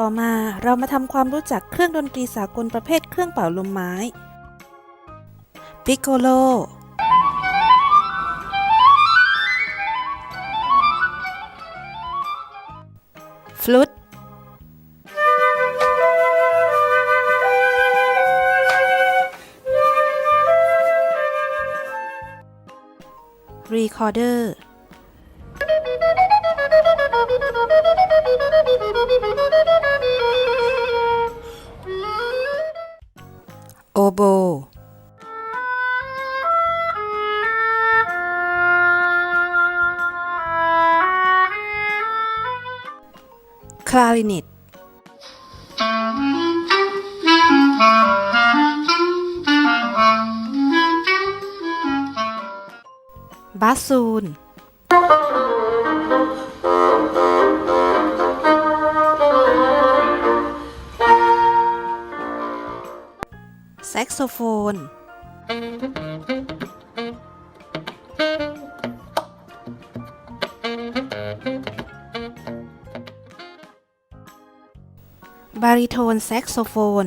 ่อมาทำความรู้จักเครื่องดนตรีสากลประเภทเครื่องเป่าลมไม้ ปิโกโล ฟลุตรีคอร์เดอร์ คลาริเนตบาซูน แซกโซโฟน บาริโทนแซกโซโฟน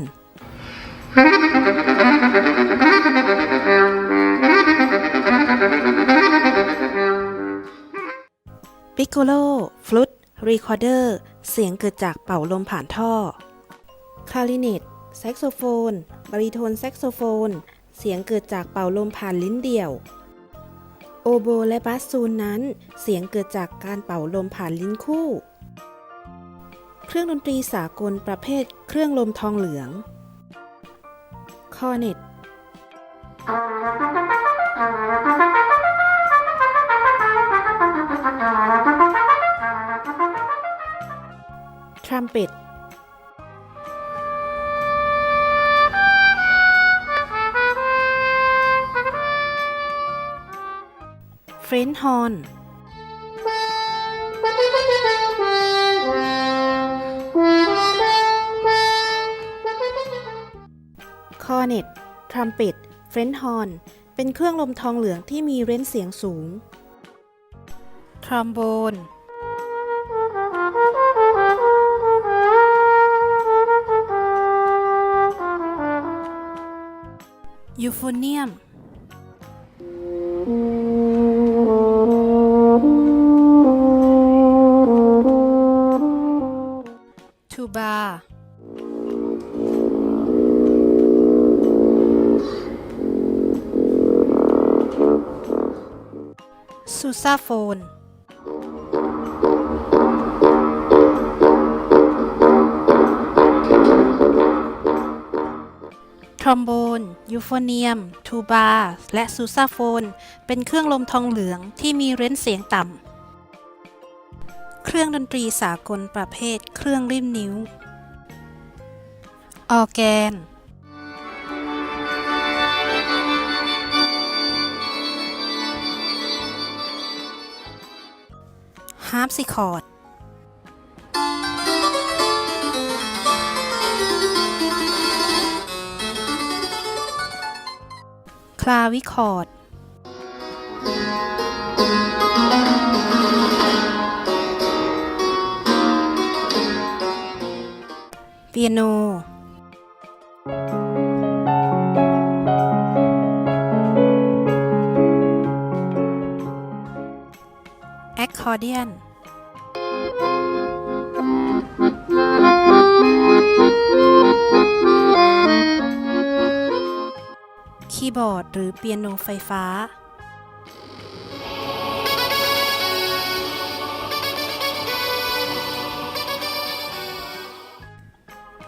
ปิโกโล ฟลุต รีคอร์เดอร์ เสียงเกิดจากเป่าลมผ่านท่อ คลาริเนตแซกโซโฟน บาริโทนแซกโซโฟน เสียงเกิดจากเป่าลมผ่านลิ้นเดี่ยว โอโบและบาสซูนนั้น เสียงเกิดจากการเป่าลมผ่านลิ้นคู่ เครื่องดนตรีสากลประเภทเครื่องลมทองเหลือง คอเน็ต ทรัมเป็ตเฟรนฮอร์น ทรัมเป็ตเฟรนฮอร์นเป็นเครื่องลมทองเหลืองที่มีเร้นเสียงสูง ทรอมโบน ยูโฟเนียม ซูซาโฟน ทรอมโบน ยูโฟเนียม ทูบา และซูซาโฟน เป็นเครื่องลมทองเหลืองที่มีเร้นเสียงต่ำ เครื่องดนตรีสากลประเภทเครื่องริมนิ้ว ออแกน ฮาร์ปซิคอร์ดคลาวิคอร์ดเปียโน แอคคอร์เดียนคีย์บอร์ดหรือเปียโนไฟฟ้า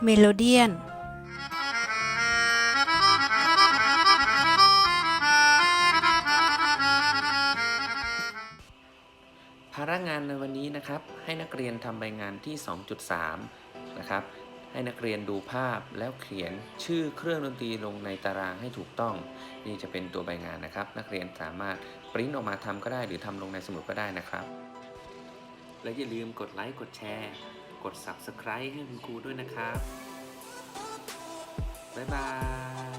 เมโลเดียน ภาระงานในวันนี้นะครับ ให้นักเรียนทำใบงานที่ 2.3 นะครับ ให้นักเรียนดูภาพแล้วเขียนชื่อเครื่องดนตรีลงในตารางให้ถูกต้อง นี่จะเป็นตัวใบงานนะครับ นักเรียนสามารถปริ้นออกมาทำก็ได้ หรือทำลงในสมุดก็ได้นะครับ และอย่าลืมกดไลค์กดแชร์ กด Subscribe ให้คุณครูด้วยนะครับ บ๊ายบาย